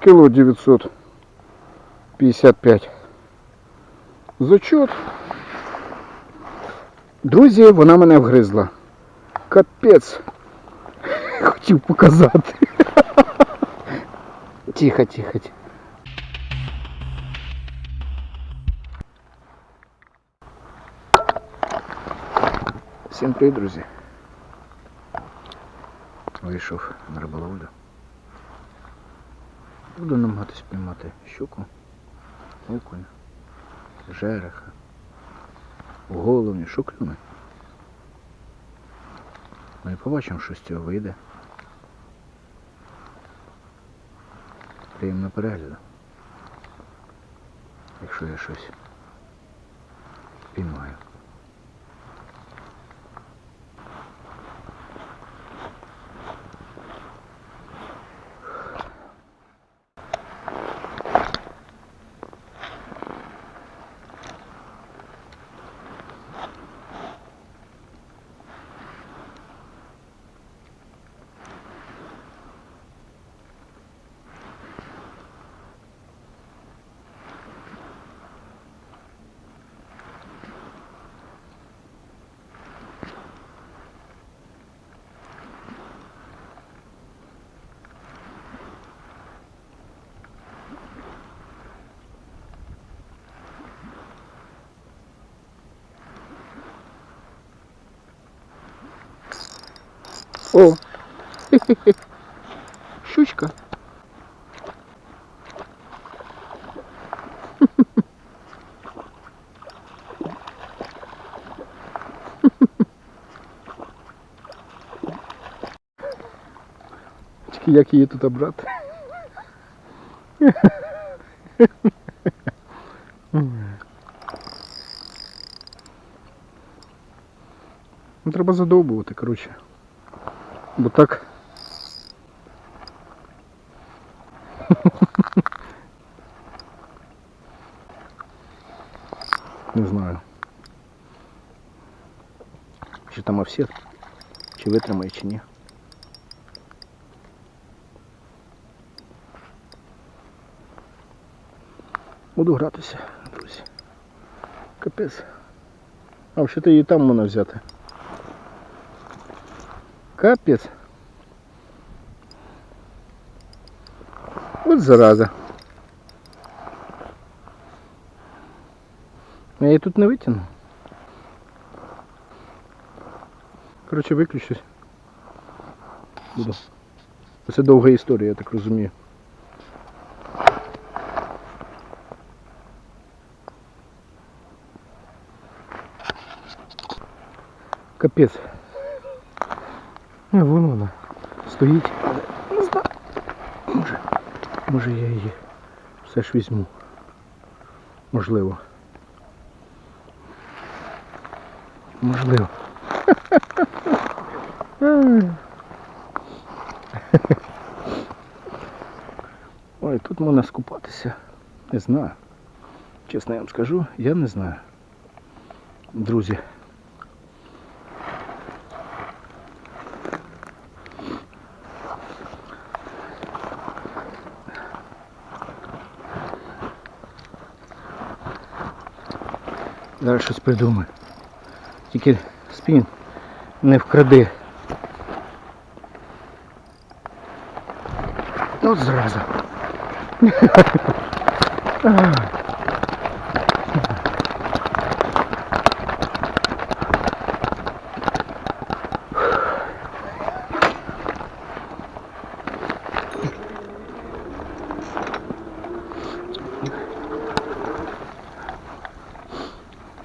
Кіло 955. Зачот. Друзі, вона мене вгризла. Капець. Хотів показати. Тихо, тихо, тихо. Всім привіт, друзі. Вийшов на риболовлю. Буду намагатись піймати щуку, окунь, жереха, головні, шуклюни. Ну і побачимо, що з цього вийде. Приємно перегляду. Якщо я щось піймаю. О! Щучка. Тільки як її тут обрати? Ну, треба задовбувати, коротше. Бо так. Не знаю. Чи там офсет, чи витримає, чи ні. Буду гратися, друзі. Капець. А взагалі її там можна взяти. Капець. От зараза. Я її тут не витягну. Коротше, виключусь. Буду. Це довга історія, я так розумію. Капець. Не, вон вона стоїть, не знаю. Може, може я її все ж візьму. Можливо. Можливо. Ой, тут можна скупатися. Не знаю. Чесно я вам скажу, я не знаю. Друзі. Зараз щось придумаю. Тільки спін не вкради. От зразу.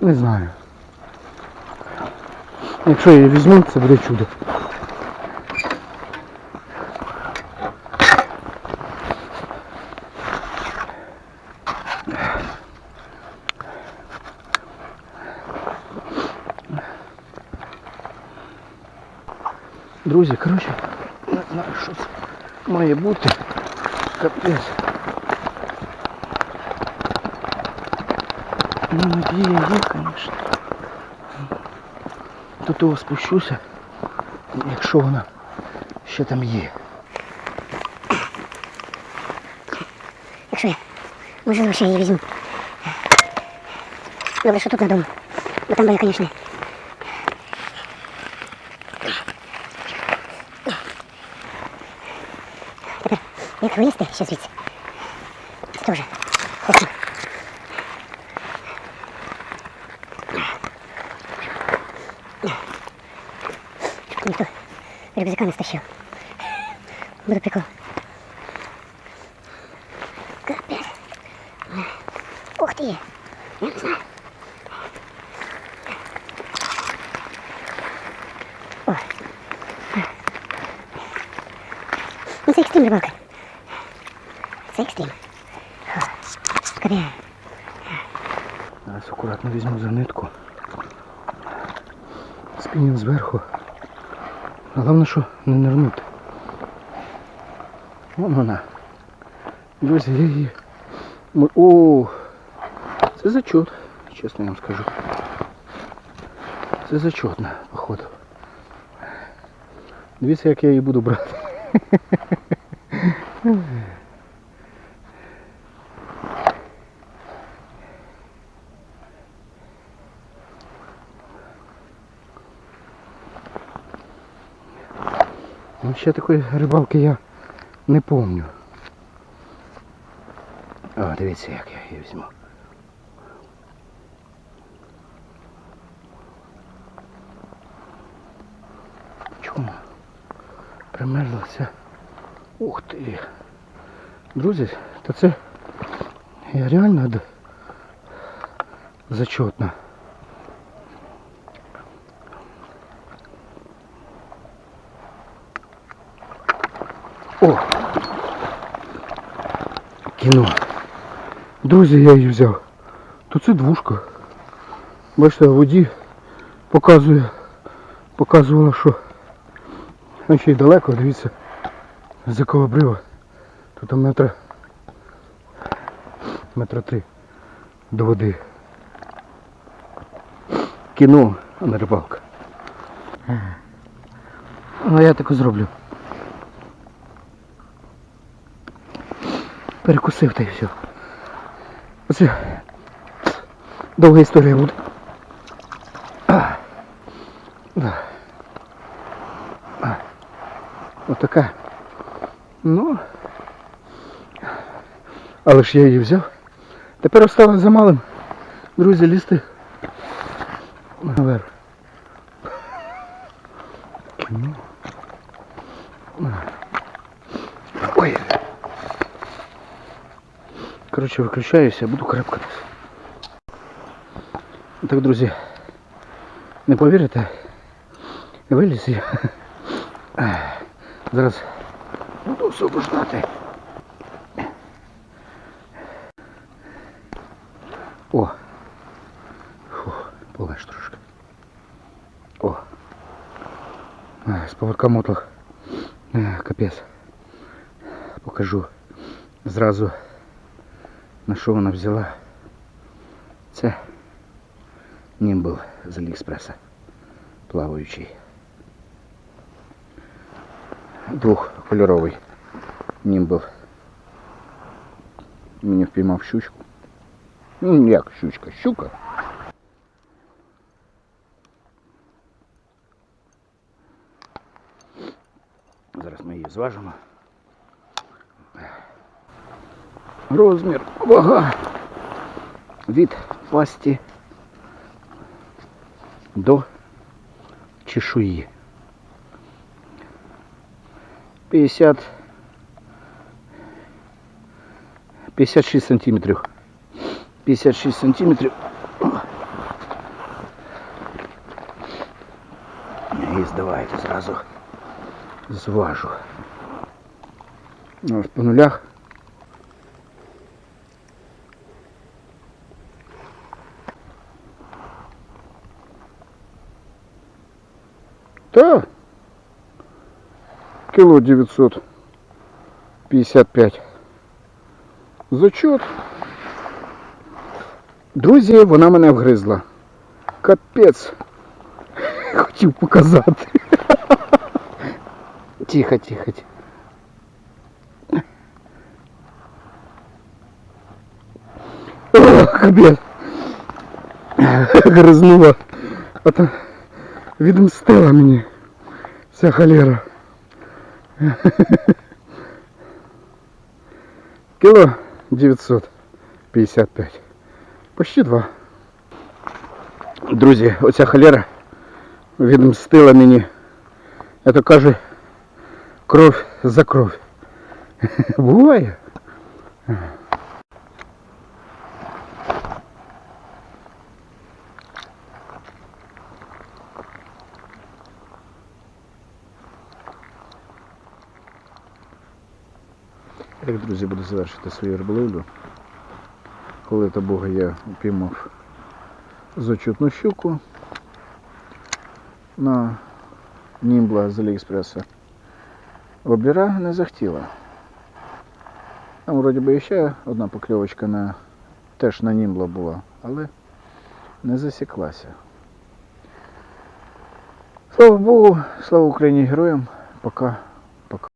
Не знаю. Якщо я її візьму, це буде чудо. Друзі, коротше, не знаю, що це має бути. Капець. Ну, надія є, звісно. До того спущуся, якщо вона ще там є. Так що я, можливо, ще її візьму. Добре, що тут надовго. Бо там буде, звісно. Тепер, як вилізти ще звідси? Це теж. Ось. рюкзака не стащив. Буде прикол. Капець. Ух ти! Я не знаю. О. Ну це екстрим рибалка. Це екстрим. Капець. Зараз акуратно візьму за нитку. Спінінг зверху. А Головне, що не нирнути. Вон вона. Друзі, я її. О, це зачет, чесно я вам скажу. Це зачетно, походу. Дивіться, як я її буду брати. Ну, ще такої рибалки я не помню. О, дивіться, як я її візьму. Чому? Примерзлася. Ух ти. Друзі, та це я реально д- Кіно. Друзі, я її взяв. То це двушка. Бачите, воді показує, показувала, що ну, ще й далеко, дивіться, з якого обрива. Тут метра метра три до води. Кіно, а не рибалка. Ну я так і зроблю. Перекусив та й все. Оце довга історія буде. Отака. Ну. Але ж я її взяв. Тепер осталось за малим. Друзі, лізти. Наверх. Коротше, виключаюся, буду крепкатись. Так, друзі, не повірите, виліз я. Ех, Зараз буду освобождати. О! Фу, полеж трошки. О! Ех, З поверка мотлах. Ех, Капець. Покажу зразу на що вона взяла? Це німбл з Аліекспреса. Плаваючий. Двохкольоровий німбл. Мені впіймав щучку. Ну, як щучка? Щука. Зараз ми її зважимо. Розмір, вага від пасті до чешуї. 50 56 сантиметрів. 56 сантиметрів. І здавайте зразу зважу. Ось по нулях. Та кіло 955. Зачет. Друзі, вона мене вгризла. Капець. Хотів показати. Тихо, тихо. тихо. О, капець. Гризнула. Ото відмстила мені ця холера. Кіло 955. Почти два. Друзі, оця холера відмстила мені. Я то каже, кров за кров. Буває. Так, друзі, буду завершити свою риболовлю. Коли то Бога я упіймав зачутну щуку на німбла з Аліекспреса. Воблера не захотіла. Там вроді би ще одна покльовочка на теж на німбла була, але не засіклася. Слава Богу, слава Україні героям. Пока.